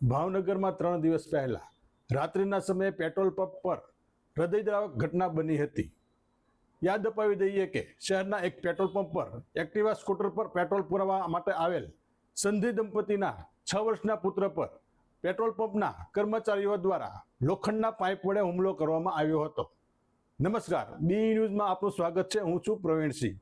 ભાવનગરમાં ત્રણ દિવસ પહેલા રાત્રિના સમયે પેટ્રોલ પંપ પર હૃદયદ્રાવક ઘટના બની હતી. યાદ અપાવી દઈએ કે શહેરના એક પેટ્રોલ પંપ પર એક્ટિવા સ્કૂટર પર પેટ્રોલ પુરાવવા માટે આવેલ સંધિ દંપતીના છ વર્ષના પુત્ર પર પેટ્રોલ પંપના કર્મચારીઓ દ્વારા લોખંડના પાઇપ વડે હુમલો કરવામાં આવ્યો હતો. નમસ્કાર, બી ન્યૂઝમાં આપનું સ્વાગત છે. હું છું પ્રવીણસિંહ.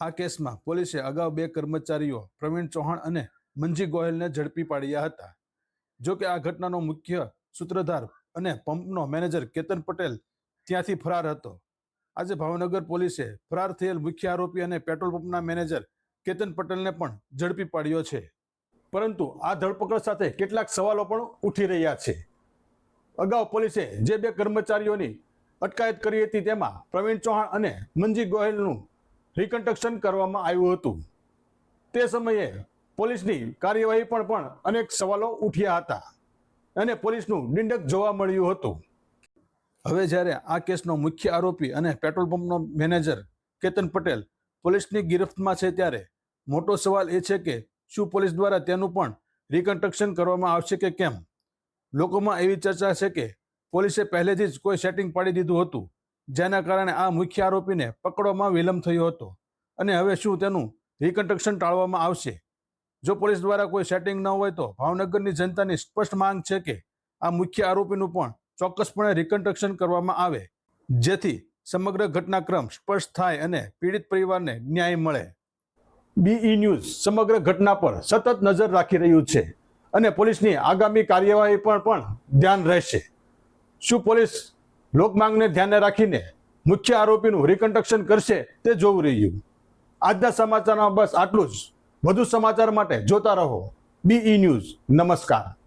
આ કેસમાં પોલીસે અગાઉ બે કર્મચારીઓ, પ્રવીણ ચૌહાણ અને મંજી ગોયલને ઝડપી પાડ્યા હતા. જો કે આ ઘટનાનો મુખ્ય સૂત્રધાર અને પંપનો મેનેજર કેતન પટેલ ત્યાંથી ફરાર હતો. આજે ભાવનગર પોલીસે ફરાર થયેલ મુખ્ય આરોપી અને પેટ્રોલ પંપના મેનેજર કેતન પટેલને પણ ઝડપી પાડ્યો છે. પરંતુ આ ધરપકડ સાથે કેટલાક સવાલો પણ ઉઠી રહ્યા છે. અગાઉ પોલીસે જે બે કર્મચારીઓની અટકાયત કરી હતી તેમાં પ્રવીણ ચૌહાણ અને મંજી ગોયલનું રિકન્સ્ટ્રક્શન કરવામાં આવ્યું હતું. તે સમયે પોલીસની કાર્યવાહી પણ પણ અનેક સવાલો ઉઠ્યા હતા અને પોલીસનું નિંડક જોવા મળ્યું હતું. હવે જ્યારે આ કેસનો મુખ્ય આરોપી અને પેટ્રોલ પંપનો મેનેજર કેતન પટેલ પોલીસની ગિરફ્તમાં છે ત્યારે મોટો સવાલ એ છે કે શું પોલીસ દ્વારા તેનું પણ રિકન્સ્ટ્રક્શન કરવામાં આવશે કે કેમ? લોકોમાં એવી ચર્ચા છે કે પોલીસે પહેલેથી જ કોઈ સેટિંગ પાડી દીધું હતું. જેના કારણે આ મુખ્ય આરોપીને પકડવામાં વિલંબ થયો હતો. અને હવે શું તેનું રિકન્સ્ટ્રક્શન ટાળવામાં આવશે? જો પોલીસ દ્વારા કોઈ સેટિંગ ન હોય તો ભાવનગરની જનતાની સ્પષ્ટ માંગ છે કે આ મુખ્ય આરોપીનું પણ ચોક્કસપણે રિકન્સ્ટ્રક્શન કરવામાં આવે, જેથી સમગ્ર ઘટનાક્રમ સ્પષ્ટ થાય અને પીડિત પરિવારને ન્યાય મળે. બીઈ ન્યૂઝ સમગ્ર ઘટના પર સતત નજર રાખી રહ્યું છે અને પોલીસની આગામી કાર્યવાહી પર પણ ધ્યાન રહેશે. શું પોલીસ લોકમાંગને ધ્યાને રાખીને મુખ્ય આરોપીનું રિકન્સ્ટ્રક્શન કરશે તે જોવું રહ્યું. આજના સમાચારમાં બસ આટલું જ. વધુ સમાચાર માટે જોતા રહો. બીઈ ન્યૂઝ નમસ્કાર.